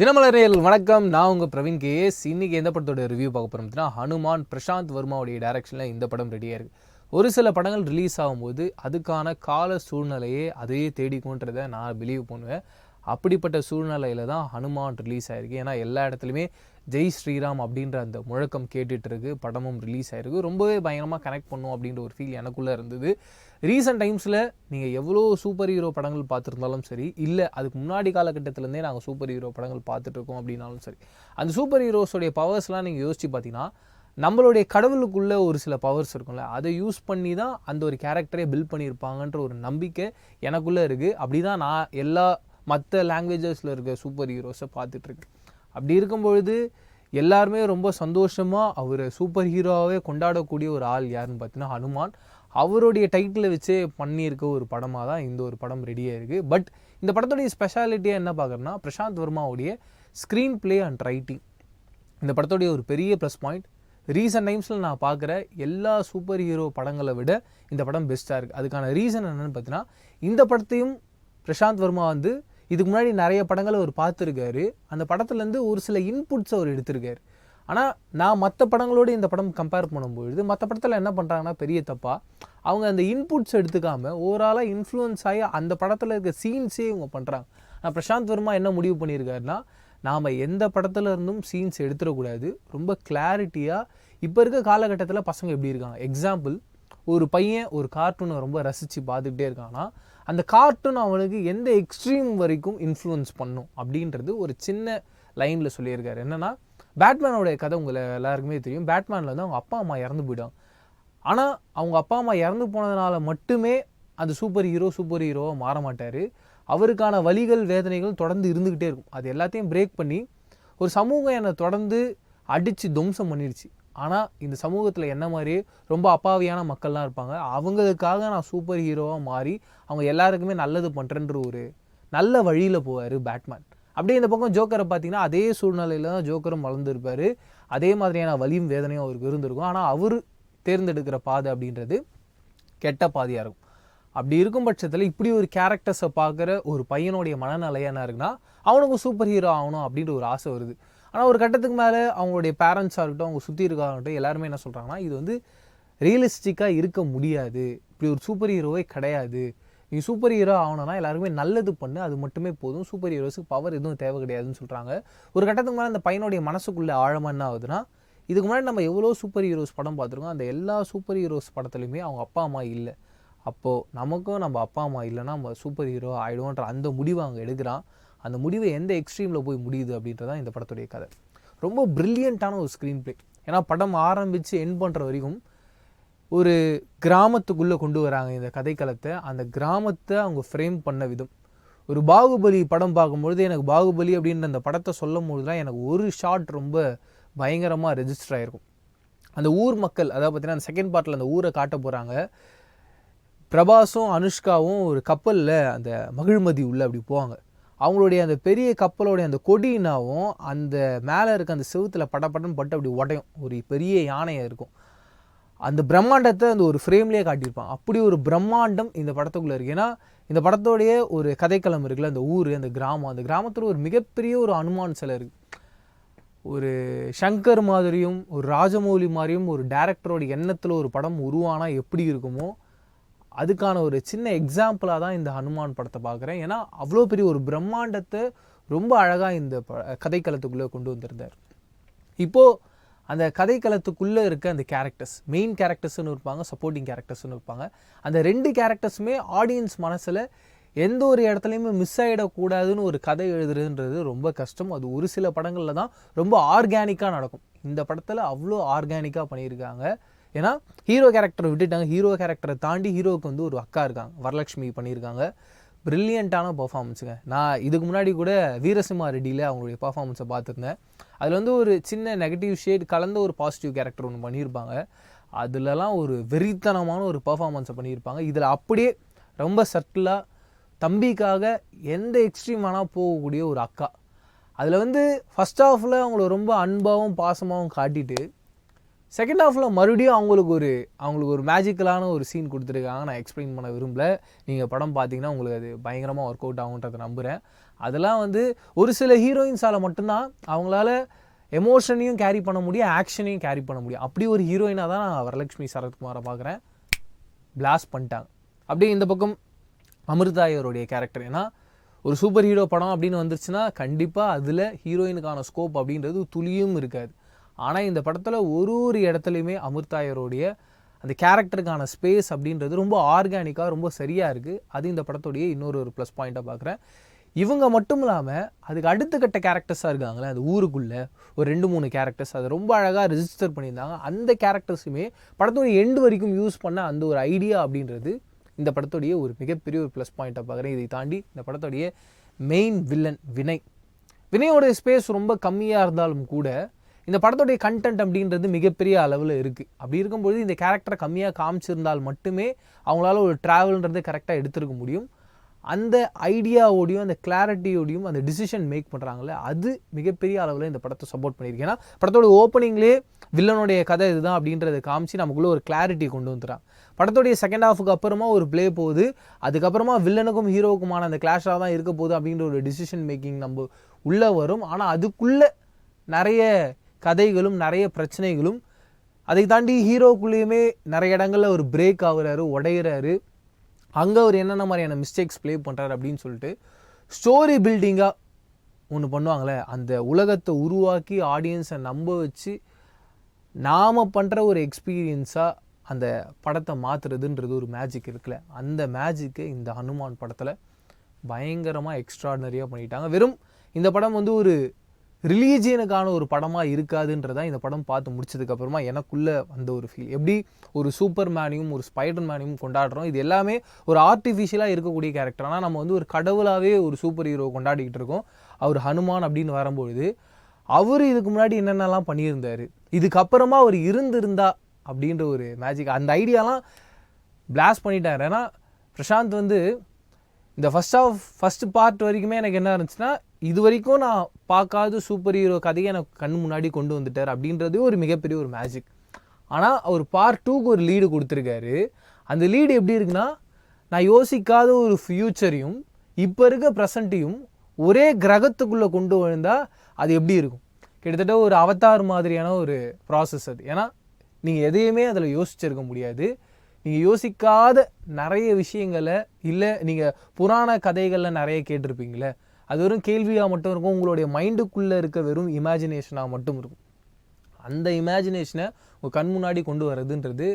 தினமலரையில் வணக்கம். நான் உங்கள் பிரவீன் கேஎஸ் இன்றைக்கி எந்த படத்தோட ரிவ்யூ பார்க்க போகிறோம் அப்படின்னா ஹனுமான் பிரசாந்த் வர்மாவுடைய டைரக்ஷனில் இந்த படம் ரெடியாக இருக்குது ஒரு சில படங்கள் ரிலீஸ் ஆகும்போது அதுக்கான கால சூழ்நிலையே அதையே தேடிக்கும்ன்றதை நான் பிலீவ் பண்ணுவேன். அப்படிப்பட்ட சூழ்நிலையில் தான் ஹனுமான் ரிலீஸ் ஆயிருக்கு. ஏன்னா எல்லா இடத்துலையுமே ஜெய் ஸ்ரீராம் அப்படின்ற அந்த முழக்கம் கேட்டுட்டு இருக்கு படமும் ரிலீஸ் ஆயிருக்கு. ரொம்பவே பயங்கரமாக கனெக்ட் பண்ணும் அப்படின்ற ஒரு ஃபீல் எனக்குள்ளே இருந்தது. ரீசெண்ட் டைம்ஸில் நீங்கள் எவ்வளோ சூப்பர் ஹீரோ படங்கள் பார்த்துருந்தாலும் சரி இல்லை அதுக்கு முன்னாடி காலகட்டத்திலேருந்தே நாங்கள் சூப்பர் ஹீரோ படங்கள் பார்த்துட்ருக்கோம் அப்படின்னாலும் சரி அந்த சூப்பர் ஹீரோஸோடைய பவர்ஸ்லாம் நீங்கள் யோசிச்சு பார்த்தீங்கன்னா நம்மளுடைய கடவுளுக்குள்ளே ஒரு சில பவர்ஸ் இருக்கும்ல அதை யூஸ் பண்ணி தான் அந்த ஒரு கேரக்டரே பில்ட் பண்ணியிருப்பாங்கன்ற ஒரு நம்பிக்கை எனக்குள்ளே இருக்குது அப்படி தான் நான் எல்லா மற்ற லாங்குவேஜஸில் இருக்க சூப்பர் ஹீரோஸை பார்த்துட்ருக்கேன். அப்படி இருக்கும்பொழுது எல்லாருமே ரொம்ப சந்தோஷமாக அவரை சூப்பர் ஹீரோவாகவே கொண்டாடக்கூடிய ஒரு ஆள் யாருன்னு பார்த்தீங்கன்னா ஹனுமான். அவருடைய டைட்டிலை வச்சே பண்ணியிருக்க ஒரு படமாக தான் இந்த ஒரு படம் ரெடியாக இருக்குது பட் இந்த படத்துடைய ஸ்பெஷாலிட்டியாக என்ன பார்க்குறேன்னா பிரசாந்த் வர்மாவுடைய ஸ்க்ரீன் ப்ளே அண்ட் ரைட்டிங் இந்த படத்துடைய ஒரு பெரிய ப்ளஸ் பாயிண்ட் ரீசன்ட் டைம்ஸில் நான் பார்க்குற எல்லா சூப்பர் ஹீரோ படங்களை விட இந்த படம் பெஸ்ட்டாக இருக்குது அதுக்கான ரீசன் என்னென்னு பார்த்தீங்கன்னா இந்த படத்தையும் பிரசாந்த் வர்மா வந்து இதுக்கு முன்னாடி நிறைய படங்களை அவர் பார்த்துருக்காரு. அந்த படத்துலேருந்து ஒரு சில இன்புட்ஸ் அவர் எடுத்திருக்காரு. ஆனால் நான் மற்ற படங்களோடு இந்த படம் கம்பேர் பண்ணும்பொழுது மற்ற படத்தில் என்ன பண்ணுறாங்கன்னா பெரிய தப்பா. அவங்க அந்த இன்புட்ஸ் எடுத்துக்காமல் ஓவராலாக இன்ஃப்ளூயன்ஸ் ஆகி அந்த படத்தில் இருக்க சீன்ஸே இவங்க பண்ணுறாங்க நான் பிரசாந்த் வர்மா என்ன முடிவு பண்ணியிருக்காருன்னா நாம் எந்த படத்துல இருந்தும் சீன்ஸ் எடுத்துடக்கூடாது. ரொம்ப கிளாரிட்டியாக இப்போ இருக்க காலகட்டத்தில் பசங்க எப்படி இருக்காங்க? எக்ஸாம்பிள் ஒரு பையன் ஒரு கார்ட்டூனை ரொம்ப ரசித்து பார்த்துக்கிட்டே இருக்காங்கன்னா அந்த கார்ட்டூன் அவனுக்கு எந்த எக்ஸ்ட்ரீம் வரைக்கும் இன்ஃப்ளூயன்ஸ் பண்ணும் அப்படின்றது ஒரு சின்ன லைனில் சொல்லியிருக்காரு. என்னென்னா பேட்மேனோடைய கதை உங்களை எல்லாருக்குமே தெரியும். பேட்மேனில் வந்து அவங்க அப்பா அம்மா இறந்து போயிடும் ஆனால் அவங்க அப்பா அம்மா இறந்து போனதுனால மட்டுமே அந்த சூப்பர் ஹீரோ சூப்பர் ஹீரோவாக மாற மாட்டார். அவருக்கான வழிகள் வேதனைகள் தொடர்ந்து இருந்துக்கிட்டே இருக்கும். அது எல்லாத்தையும் பிரேக் பண்ணி ஒரு சமூகம் என்னை தொடர்ந்து அடித்து துவம்சம் பண்ணிடுச்சு ஆனால் இந்த சமூகத்தில் என்ன மாதிரி ரொம்ப அப்பாவியான மக்கள்லாம் இருப்பாங்க அவங்களுக்காக நான் சூப்பர் ஹீரோவாக மாறி அவங்க எல்லாருக்குமே நல்லது பண்ணுறேன்ற ஒரு நல்ல வழியில் போவார் பேட்மேன். அப்படியே இந்த பக்கம் ஜோக்கரை பார்த்தீங்கன்னா அதே சூழ்நிலையில் தான் ஜோக்கரும் வளர்ந்துருப்பார். அதே மாதிரியான வலியும் வேதனையும் அவருக்கு இருந்திருக்கும். ஆனால் அவர் தேர்ந்தெடுக்கிற பாதை அப்படின்றது கெட்ட பாதையாக இருக்கும். அப்படி இருக்கும் பட்சத்தில் இப்படி ஒரு கேரக்டர்ஸை பார்க்குற ஒரு பையனுடைய மனநிலை என்ன இருக்குன்னா அவனுக்கும் சூப்பர் ஹீரோ ஆகணும் அப்படின்ற ஒரு ஆசை வருது. ஆனால் ஒரு கட்டத்துக்கு மேலே அவங்களுடைய பேரண்ட்ஸாக இருக்கட்டும் அவங்க சுற்றி இருக்காங்கட்டும் எல்லாருமே என்ன சொல்கிறாங்கன்னா இது வந்து ரியலிஸ்டிக்காக இருக்க முடியாது. இப்படி ஒரு சூப்பர் ஹீரோவே கிடையாது. நீ சூப்பர் ஹீரோ ஆகணும்னா எல்லாருக்குமே நல்லது பண்ணு அது மட்டுமே போதும். சூப்பர் ஹீரோஸுக்கு பவர் எதுவும் தேவை கிடையாதுன்னு சொல்கிறாங்க ஒரு கட்டத்துக்கு மேலே அந்த பையனுடைய மனசுக்குள்ளே ஆழமாக என்ன ஆகுதுன்னா இதுக்கு முன்னாடி நம்ம எவ்வளோ சூப்பர் ஹீரோஸ் படம் பார்த்துருக்கோம் அந்த எல்லா சூப்பர் ஹீரோஸ் படத்துலையுமே அவங்க அப்பா அம்மா இல்லை. அப்போது நமக்கும் நம்ம அப்பா அம்மா இல்லைன்னா நம்ம சூப்பர் ஹீரோ ஆகிடுவோன்ற அந்த முடிவை அவங்க எடுக்கிறான். அந்த முடிவை எந்த எக்ஸ்ட்ரீமில் போய் முடியுது அப்படின்றதான் இந்த படத்துடைய கதை. ரொம்ப ப்ரில்லியண்ட்டான ஒரு ஸ்க்ரீன் ப்ளே ஏன்னா படம் ஆரம்பித்து என் பண்ணுற வரைக்கும் ஒரு கிராமத்துக்குள்ளே கொண்டு வராங்க இந்த கதைக்களத்தை. அந்த கிராமத்தை அவங்க ஃப்ரேம் பண்ண விதம். ஒரு பாகுபலி படம் பார்க்கும்பொழுது எனக்கு பாகுபலி அப்படின்ற அந்த படத்தை சொல்லும் பொழுதுலாம் எனக்கு ஒரு ஷாட் ரொம்ப பயங்கரமாக ரெஜிஸ்டர் ஆகிருக்கும் அந்த ஊர் மக்கள் அதாவது பார்த்தீங்கன்னா அந்த செகண்ட் பார்ட்டில் அந்த ஊரை காட்ட போகிறாங்க பிரபாஸும் அனுஷ்காவும் ஒரு கப்பலில் அந்த மகிழ்மதி உள்ள அப்படி போவாங்க. அவங்களுடைய அந்த பெரிய கப்பலோடைய அந்த கொடினாவும் அந்த மேலே இருக்க அந்த செவுத்தில் படப்படன்னு பட்டு அப்படி உடையும். ஒரு பெரிய யானையாக இருக்கும். அந்த பிரம்மாண்டத்தை அந்த ஒரு ஃப்ரேம்லேயே காட்டியிருப்பான். அப்படி ஒரு பிரம்மாண்டம் இந்த படத்துக்குள்ளே இருக்குது ஏன்னா இந்த படத்தோடைய ஒரு கதைக்களம் இருக்குல்ல அந்த ஊர் அந்த கிராமம். அந்த கிராமத்தில் ஒரு மிகப்பெரிய ஒரு அனுமான் சிலை இருக்குது ஒரு சங்கர் மாதிரியும் ஒரு ராஜமௌலி மாதிரியும் ஒரு டேரக்டரோட எண்ணத்தில் ஒரு படம் உருவானா எப்படி இருக்குமோ அதுக்கான ஒரு சின்ன எக்ஸாம்பிளாக தான் இந்த ஹனுமான் படத்தை பார்க்குறேன். ஏன்னா அவ்வளோ பெரிய ஒரு பிரம்மாண்டத்தை ரொம்ப அழகாக இந்த ப கதைக்களத்துக்குள்ளே கொண்டு வந்திருந்தார். இப்போது அந்த கதைக்களத்துக்குள்ளே இருக்க அந்த கேரக்டர்ஸ் மெயின் கேரக்டர்ஸ்னு இருப்பாங்க சப்போர்ட்டிங் கேரக்டர்ஸ்னு இருப்பாங்க. அந்த ரெண்டு கேரக்டர்ஸுமே ஆடியன்ஸ் மனசில் எந்த ஒரு இடத்துலையுமே மிஸ் ஆகிடக்கூடாதுன்னு ஒரு கதை எழுதுறதுன்றது ரொம்ப கஷ்டம். அது ஒரு சில படங்களில் தான் ரொம்ப ஆர்கானிக்காக நடக்கும். இந்த படத்தில் அவ்வளோ ஆர்கானிக்காக பண்ணியிருக்காங்க. ஏன்னா ஹீரோ கேரக்டரை விட்டுட்டாங்க. ஹீரோ கேரக்டரை தாண்டி ஹீரோவுக்கு வந்து ஒரு அக்கா இருக்காங்க. வரலட்சுமி பண்ணியிருக்காங்க. ப்ரில்லியண்ட்டான பர்ஃபார்மன்ஸுங்க நான் இதுக்கு முன்னாடி கூட வீரசிம்மா ரெட்டியில் அவங்களுடைய பர்ஃபார்மன்ஸை பார்த்துருந்தேன். அதில் வந்து ஒரு சின்ன நெகட்டிவ் ஷேட் கலந்த ஒரு பாசிட்டிவ் கேரக்டர் ஒன்று பண்ணியிருப்பாங்க. அதுலலாம் ஒரு வெறித்தனமான ஒரு பர்ஃபார்மன்ஸை பண்ணியிருப்பாங்க. இதில் அப்படியே ரொம்ப சட்டிலாக தம்பிக்காக எந்த எக்ஸ்ட்ரீம் வேணால் போகக்கூடிய ஒரு அக்கா. அதில் வந்து ஃபஸ்ட் ஆஃபில் அவங்கள ரொம்ப அன்பாகவும் பாசமாகவும் காட்டிட்டு செகண்ட் ஹாஃபில் மறுபடியும் அவங்களுக்கு ஒரு அவங்களுக்கு ஒரு மேஜிக்கலான ஒரு சீன் கொடுத்துருக்காங்க. நான் எக்ஸ்பிளைன் பண்ண விரும்பல. நீங்கள் படம் பார்த்தீங்கன்னா உங்களுக்கு அது பயங்கரமாக ஒர்க் அவுட் ஆகுன்றதை நம்புகிறேன் அதெல்லாம் வந்து ஒரு சில ஹீரோயின்ஸால் மட்டும்தான் அவங்களால எமோஷனையும் கேரி பண்ண முடியும் ஆக்ஷனையும் கேரி பண்ண முடியும். அப்படி ஒரு ஹீரோயினாக தான் நான் வரலட்சுமி சரத்குமாரை பார்க்குறேன். பிளாஸ்ட் பண்ணிட்டாங்க. அப்படியே இந்த பக்கம் அமிர்தாயருடைய கேரக்டர் ஏன்னா ஒரு சூப்பர் ஹீரோ படம் அப்படின்னு வந்துருச்சுன்னா கண்டிப்பாக அதில் ஹீரோயினுக்கான ஸ்கோப் அப்படின்றது துளியும் இருக்காது. ஆனால் இந்த படத்தில் ஒரு ஒரு இடத்துலையுமே அமிர்தாயருடைய அந்த கேரக்டருக்கான ஸ்பேஸ் அப்படின்றது ரொம்ப ஆர்கானிக்காக ரொம்ப சரியாக இருக்குது அது இந்த படத்துடைய இன்னொரு ஒரு ப்ளஸ் பாயிண்ட்டாக பார்க்குறேன் இவங்க மட்டும் இல்லாமல் அதுக்கு அடுத்த கட்ட கேரக்டர்ஸாக இருக்காங்களே அந்த ஊருக்குள்ளே ஒரு ரெண்டு மூணு கேரக்டர்ஸ் அதை ரொம்ப அழகாக ரிஜிஸ்டர் பண்ணியிருந்தாங்க. அந்த கேரக்டர்ஸுமே படத்துடைய எண்டு வரைக்கும் யூஸ் பண்ண அந்த ஒரு ஐடியா அப்படின்றது இந்த படத்துடைய ஒரு மிகப்பெரிய ஒரு ப்ளஸ் பாயிண்ட்டாக பார்க்குறேன் இதை தாண்டி இந்த படத்துடைய மெயின் வில்லன் வினய். வினயோடைய ஸ்பேஸ் ரொம்ப கம்மியாக இருந்தாலும் கூட இந்த படத்துடைய கண்டென்ட் அப்படின்றது மிகப்பெரிய அளவில் இருக்குது அப்படி இருக்கும்பொழுது இந்த கேரக்டரை கம்மியாக காமிச்சிருந்தால் மட்டுமே அவங்களால ஒரு ட்ராவல்ன்றது கரெக்டாக எடுத்திருக்க முடியும். அந்த ஐடியாவோடையும் அந்த கிளாரிட்டியோடையும் அந்த டிசிஷன் மேக் பண்ணுறாங்களே அது மிகப்பெரிய அளவில் இந்த படத்தை சப்போர்ட் பண்ணியிருக்கு. ஏன்னா படத்தோட ஓப்பனிங்லேயே வில்லனுடைய கதை இதுதான் அப்படின்றத காமிச்சு நமக்குள்ளே ஒரு கிளாரிட்டி கொண்டு வந்துறான் படத்துடைய செகண்ட் ஹாஃபுக்கு அப்புறமா ஒரு ப்ளே போகுது. அதுக்கப்புறமா வில்லனுக்கும் ஹீரோவுக்குமான அந்த கிளாஷாக தான் இருக்க போகுது அப்படின்ற ஒரு டிசிஷன் மேக்கிங் நம்ம உள்ளே வரும். ஆனால் அதுக்குள்ளே நிறைய கதைகளும் நிறைய பிரச்சனைகளும் அதை தாண்டி ஹீரோக்குள்ளேயுமே நிறைய இடங்களில் ஒரு பிரேக் ஆகுறாரு உடையிறாரு. அங்கே அவர் என்னென்ன மாதிரியான மிஸ்டேக்ஸ் ப்ளே பண்ணுறாரு அப்படின்னு சொல்லிட்டு ஸ்டோரி பில்டிங்காக ஒன்று பண்ணுவாங்களே அந்த உலகத்தை உருவாக்கி ஆடியன்ஸை நம்ப வச்சு நாம் பண்ணுற ஒரு எக்ஸ்பீரியன்ஸாக அந்த படத்தை மாற்றுறதுன்றது ஒரு மேஜிக் இருக்குல்ல. அந்த மேஜிக்கு இந்த ஹனுமான் படத்தில் பயங்கரமாக எக்ஸ்ட்ராடினரியாக பண்ணிட்டாங்க. வெறும் இந்த படம் வந்து ஒரு ரிலீஜியனுக்கான ஒரு படமாக இருக்காதுன்றதான் இந்த படம் பார்த்து முடிச்சதுக்கப்புறமா எனக்குள்ளே வந்த ஒரு ஃபீல் எப்படி ஒரு சூப்பர் மேனையும் ஒரு ஸ்பைடர் மேனையும் கொண்டாடுறோம் இது எல்லாமே ஒரு ஆர்டிஃபிஷியலாக இருக்கக்கூடிய கேரக்டர் ஆனால் நம்ம வந்து ஒரு கடவுளாகவே ஒரு சூப்பர் ஹீரோ கொண்டாடிக்கிட்டு இருக்கோம். அவர் ஹனுமான் அப்படின்னு வரும்பொழுது அவர் இதுக்கு முன்னாடி என்னென்னலாம் பண்ணியிருந்தார் இதுக்கப்புறமா அவர் இருந்திருந்தா அப்படின்ற ஒரு மேஜிக் அந்த ஐடியாலாம் பிளாஸ்ட் பண்ணிட்டார். ஏன்னா பிரசாந்த் வந்து இந்த ஃபஸ்ட் ஆஃப் ஃபஸ்ட் பார்ட் வரைக்குமே எனக்கு என்ன இருந்துச்சுன்னா இது வரைக்கும் நான் பார்க்காத சூப்பர் ஹீரோ கதையை எனக்கு கண் முன்னாடி கொண்டு வந்துட்டார் அப்படின்றதே ஒரு மிகப்பெரிய ஒரு மேஜிக் ஆனால் அவர் பார்ட் டூக்கு ஒரு லீடு கொடுத்துருக்காரு. அந்த லீடு எப்படி இருக்குன்னா நான் யோசிக்காத ஒரு ஃப்யூச்சரையும் இப்போ இருக்க ப்ரெசண்ட்டையும் ஒரே கிரகத்துக்குள்ளே கொண்டு வந்தால் அது எப்படி இருக்கும்? கிட்டத்தட்ட ஒரு அவதார் மாதிரியான ஒரு ப்ராசஸ் அது. ஏன்னா நீங்கள் எதையுமே அதில் யோசிச்சிருக்க முடியாது. நீங்கள் யோசிக்காத நிறைய விஷயங்களை இல்லை நீங்கள் புராண கதைகளில் நிறைய கேட்டிருப்பீங்களே அது வெறும் கேள்வியாக மட்டும் இருக்கும் உங்களுடைய மைண்டுக்குள்ளே இருக்க வெறும் இமேஜினேஷனாக மட்டும் இருக்கும். அந்த இமேஜினேஷனை உங்கள் கண் முன்னாடி கொண்டு வர்றதுன்றது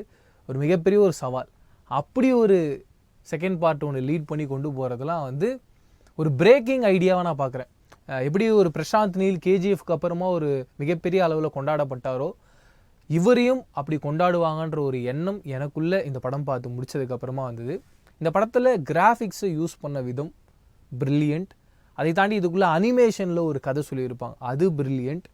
ஒரு மிகப்பெரிய ஒரு சவால். அப்படி ஒரு செகண்ட் பார்ட் ஒன்று லீட் பண்ணி கொண்டு போகிறதுலாம் வந்து ஒரு பிரேக்கிங் ஐடியாவாக நான் பார்க்குறேன் எப்படி ஒரு பிரசாந்த் நீல் கேஜிஎஃப்க்கு அப்புறமா ஒரு மிகப்பெரிய அளவில் கொண்டாடப்பட்டாரோ இவரையும் அப்படி கொண்டாடுவாங்கன்ற ஒரு எண்ணம் எனக்குள்ளே இந்த படம் பார்த்து முடித்ததுக்கப்புறமா வந்தது. இந்த படத்தில் கிராஃபிக்ஸை யூஸ் பண்ண விதம் பிரில்லியண்ட் அதை தாண்டி இதுக்குள்ளே அனிமேஷனில் ஒரு கதை சொல்லியிருப்பாங்க. அது ப்ரில்லியண்ட்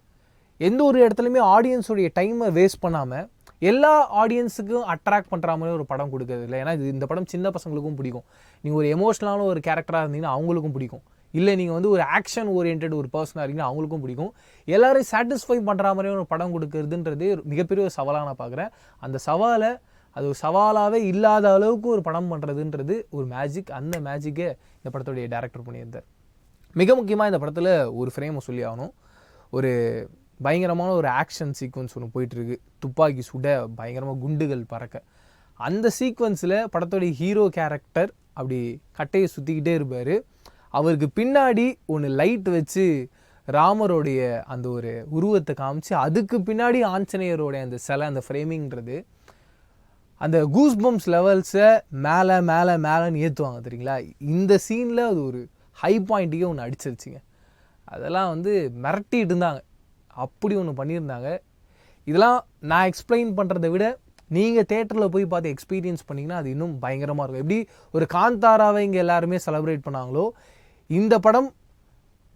எந்த ஒரு இடத்துலையுமே ஆடியன்ஸுடைய டைமை வேஸ்ட் பண்ணாமல் எல்லா ஆடியன்ஸுக்கும் அட்ராக்ட் பண்ணுற மாதிரி ஒரு படம் கொடுக்குறது இல்லை. ஏன்னா இது இந்த படம் சின்ன பசங்களுக்கும் பிடிக்கும். நீங்கள் ஒரு எமோஷ்னலான ஒரு கேரக்டராக இருந்தீங்கன்னா அவங்களுக்கும் பிடிக்கும். இல்லை நீங்கள் வந்து ஒரு ஆக்ஷன் ஓரியன்ட் ஒரு பர்சனாக இருந்தீங்கன்னா அவங்களுக்கும் பிடிக்கும். எல்லாரையும் சாட்டிஸ்ஃபை பண்ணுற மாதிரி ஒரு படம் கொடுக்கறதுன்றது ஒரு மிகப்பெரிய ஒரு சவாலாக நான் பார்க்குறேன். அந்த சவாலை அது ஒரு சவாலாகவே இல்லாத அளவுக்கு ஒரு படம் பண்ணுறதுன்றது ஒரு மேஜிக் அந்த மேஜிக்கை இந்த படத்துடைய டேரக்டர் பண்ணியிருந்தார். மிக முக்கியமாக இந்த படத்தில் ஒரு ஃப்ரேமை சொல்லி ஆகணும். ஒரு பயங்கரமான ஒரு ஆக்ஷன் சீக்வன்ஸ் ஒன்று போயிட்டுருக்கு. துப்பாக்கி சுட பயங்கரமாக குண்டுகள் பறக்க. அந்த சீக்வன்ஸில் படத்துடைய ஹீரோ கேரக்டர் அப்படி கட்டையை சுற்றிக்கிட்டே இருப்பார். அவருக்கு பின்னாடி ஒன்று லைட் வச்சு ராமருடைய அந்த ஒரு உருவத்தை காமிச்சு அதுக்கு பின்னாடி ஆஞ்சநேயருடைய அந்த சிலை அந்த ஃப்ரேமிங்கிறது அந்த கூஸ்பம்ஸ் லெவல்ஸை மேலே மேலே மேலேன்னு ஏற்றுவாங்க தெரியுங்களா? இந்த சீனில் அது ஒரு ஹை பாயிண்ட்டுக்கே ஒன்று அடிச்சிருச்சுங்க. அதெல்லாம் வந்து மிரட்டிட்டு இருந்தாங்க. அப்படி ஒன்று பண்ணியிருந்தாங்க. இதெல்லாம் நான் எக்ஸ்பிளைன் பண்ணுறத விட நீங்கள் தேட்டரில் போய் பார்த்து எக்ஸ்பீரியன்ஸ் பண்ணிங்கன்னா அது இன்னும் பயங்கரமாக இருக்கும். எப்படி ஒரு காந்தாராவை இங்கே எல்லாருமே செலப்ரேட் பண்ணாங்களோ இந்த படம்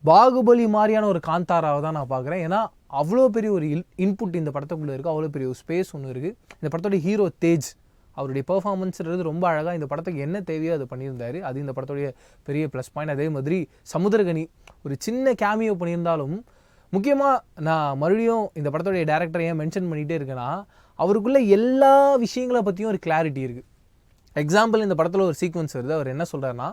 பாகுபலி மாதிரியான ஒரு காந்தாராவை தான் நான் பார்க்குறேன். ஏன்னா அவ்வளோ பெரிய ஒரு இல் இன்புட் இந்த படத்துக்குள்ளே இருக்குது அவ்வளோ பெரிய ஒரு ஸ்பேஸ் ஒன்று இருக்குது இந்த படத்தோட ஹீரோ தேஜ். அவருடைய பெர்ஃபார்மன்ஸ்ன்றது ரொம்ப அழகாக இந்த படத்துக்கு என்ன தேவையோ அதை பண்ணியிருந்தார். அது இந்த படத்துடைய பெரிய ப்ளஸ் பாயிண்ட் அதே மாதிரி சமுத்திரகனி ஒரு சின்ன கேமியோ பண்ணியிருந்தாலும் முக்கியமாக நான் மறுபடியும் இந்த படத்துடைய டேரக்டரை ஏன் மென்ஷன் பண்ணிகிட்டே இருக்கேன்னா அவருக்குள்ளே எல்லா விஷயங்களை பற்றியும் ஒரு கிளாரிட்டி இருக்குது எக்ஸாம்பிள் இந்த படத்தில் ஒரு சீக்வன்ஸ் வருது. அவர் என்ன சொல்கிறாருன்னா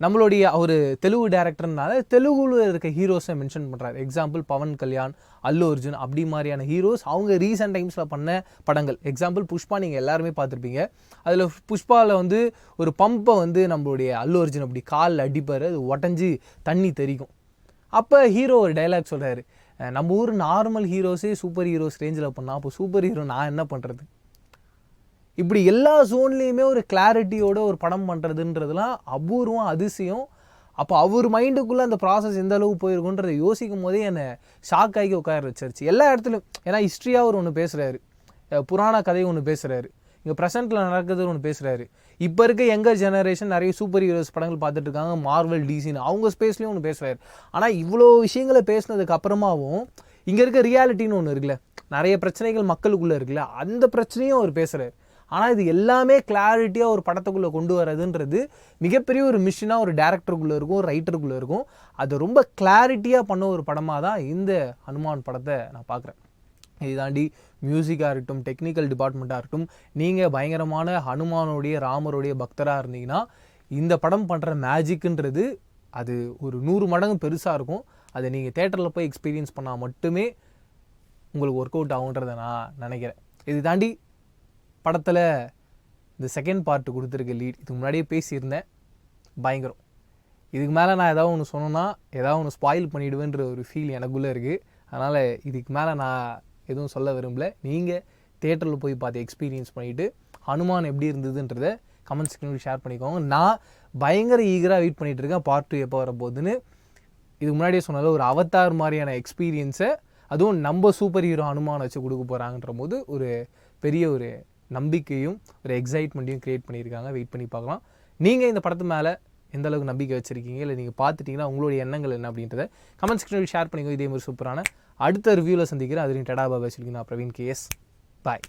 நம்மளுடைய அவர் தெலுங்கு டேரக்டர்னால தெலுங்குல இருக்க ஹீரோஸை மென்ஷன் பண்ணுறாரு எக்ஸாம்பிள் பவன் கல்யாண் அல்லு அர்ஜுன் அப்படி மாதிரியான ஹீரோஸ் அவங்க ரீசெண்ட் டைம்ஸில் பண்ண படங்கள். எக்ஸாம்பிள் புஷ்பா நீங்கள் எல்லாருமே பார்த்துருப்பீங்க. அதில் புஷ்பாவில் வந்து ஒரு பம்பை வந்து நம்மளுடைய அல்லு அர்ஜுன் அப்படி காலில் அடிப்பார். அது உடஞ்சி தண்ணி தெரிக்கும். அப்போ ஹீரோ ஒரு டைலாக் சொல்கிறாரு நம்ம ஊர் நார்மல் ஹீரோஸே சூப்பர் ஹீரோஸ் ரேஞ்சில் பண்ணால் அப்போ சூப்பர் ஹீரோ நான் என்ன பண்ணுறது இப்படி எல்லா ஜோன்லேயுமே ஒரு கிளாரிட்டியோட ஒரு படம் பண்ணுறதுன்றதுலாம் அபூர்வம் அதிசயம். அப்போ அவர் மைண்டுக்குள்ளே அந்த ப்ராசஸ் எந்த அளவுக்கு போயிருக்குன்றதை யோசிக்கும் போதே என்னை ஷாக் ஆகி உட்கார வச்சிருச்சு எல்லா இடத்துலையும் ஏன்னா ஹிஸ்ட்ரியாக அவர் ஒன்று பேசுகிறாரு புராண கதை ஒன்று பேசுகிறாரு இங்கே ப்ரெசென்ட்டில் நடக்கிறது ஒன்று பேசுகிறாரு இப்போ இருக்க யங்கர் ஜெனரேஷன் நிறைய சூப்பர் ஹீரோஸ் படங்கள் பார்த்துட்டு இருக்காங்க. மார்வல் டிசின்னு அவங்க ஸ்பேஸ்லேயும் ஒன்று பேசுகிறாரு ஆனால் இவ்வளோ விஷயங்களை பேசினதுக்கு அப்புறமாவும் இங்கே இருக்க ரியாலிட்டின்னு ஒன்று இருக்குல்ல நிறைய பிரச்சனைகள் மக்களுக்குள்ளே இருக்குல்ல அந்த பிரச்சனையும் அவர் பேசுகிறாரு ஆனால் இது எல்லாமே கிளாரிட்டியாக ஒரு படத்துக்குள்ளே கொண்டு வரதுன்றது மிகப்பெரிய ஒரு மிஷினாக ஒரு டேரக்டருக்குள்ளே இருக்கும் ரைட்டருக்குள்ளே இருக்கும். அது ரொம்ப கிளாரிட்டியாக பண்ண ஒரு படமாக தான் இந்த ஹனுமான் படத்தை நான் பார்க்குறேன். இது தாண்டி மியூசிக்காக இருக்கட்டும் டெக்னிக்கல் டிபார்ட்மெண்ட்டாக இருக்கட்டும் நீங்கள் பயங்கரமான ஹனுமானுடைய ராமருடைய பக்தராக இருந்தீங்கன்னா இந்த படம் பண்ணுற மேஜிக்குன்றது அது ஒரு நூறு மடங்கு பெருசாக இருக்கும். அதை நீங்கள் தேட்டரில் போய் எக்ஸ்பீரியன்ஸ் பண்ணால் மட்டுமே உங்களுக்கு ஒர்க் அவுட் ஆகுன்றதை நான் நினைக்கிறேன். இது தாண்டி படத்தில் இந்த செகண்ட் பார்ட்டு கொடுத்துருக்க லீட் இதுக்கு முன்னாடியே பேசியிருந்தேன். பயங்கரம். இதுக்கு மேலே நான் ஏதாவது ஒன்று சொன்னேன்னா ஏதாவது ஒன்று ஸ்பாயில் பண்ணிவிடுவேன்ற ஒரு ஃபீல் எனக்குள்ளே இருக்குது அதனால் இதுக்கு மேலே நான் எதுவும் சொல்ல விரும்பல. நீங்கள் தேட்டரில் போய் பார்த்து எக்ஸ்பீரியன்ஸ் பண்ணிவிட்டு ஹனுமான் எப்படி இருந்ததுன்றதை கமெண்ட் செக்ஷனில் ஷேர் பண்ணிக்கோங்க. நான் பயங்கர ஈகராக வெயிட் பண்ணிகிட்டு இருக்கேன் பார்ட் டூ எப்போ வரப்போகுதுன்னு. இதுக்கு முன்னாடியே சொன்னதில் ஒரு அவத்தார் மாதிரியான எக்ஸ்பீரியன்ஸை அதுவும் நம்ம சூப்பர் ஹீரோ அனுமானம் வச்சு கொடுக்க போகிறாங்கன்ற போது ஒரு பெரிய ஒரு நம்பிக்கையும் ஒரு எக்ஸைட்மெண்ட்டையும் க்ரியேட் பண்ணியிருக்காங்க. வெயிட் பண்ணி பார்க்கலாம். நீங்கள் இந்த படத்து மேலே எந்த அளவுக்கு நம்பிக்கை வச்சுருக்கீங்க? இல்லை நீங்கள் பார்த்துட்டிங்கன்னா உங்களுடைய எண்ணங்கள் என்ன அப்படின்றத கமெண்ட் செக்ஷனில் ஷேர் பண்ணிக்கோ. இதே மாதிரி சூப்பரான அடுத்த ரிவ்யூவில் சந்திக்கிறேன். அதுலேயும் டடா பாபா வச்சுருக்கீங்க. நான் பிரவீன் கேஎஸ் பாய்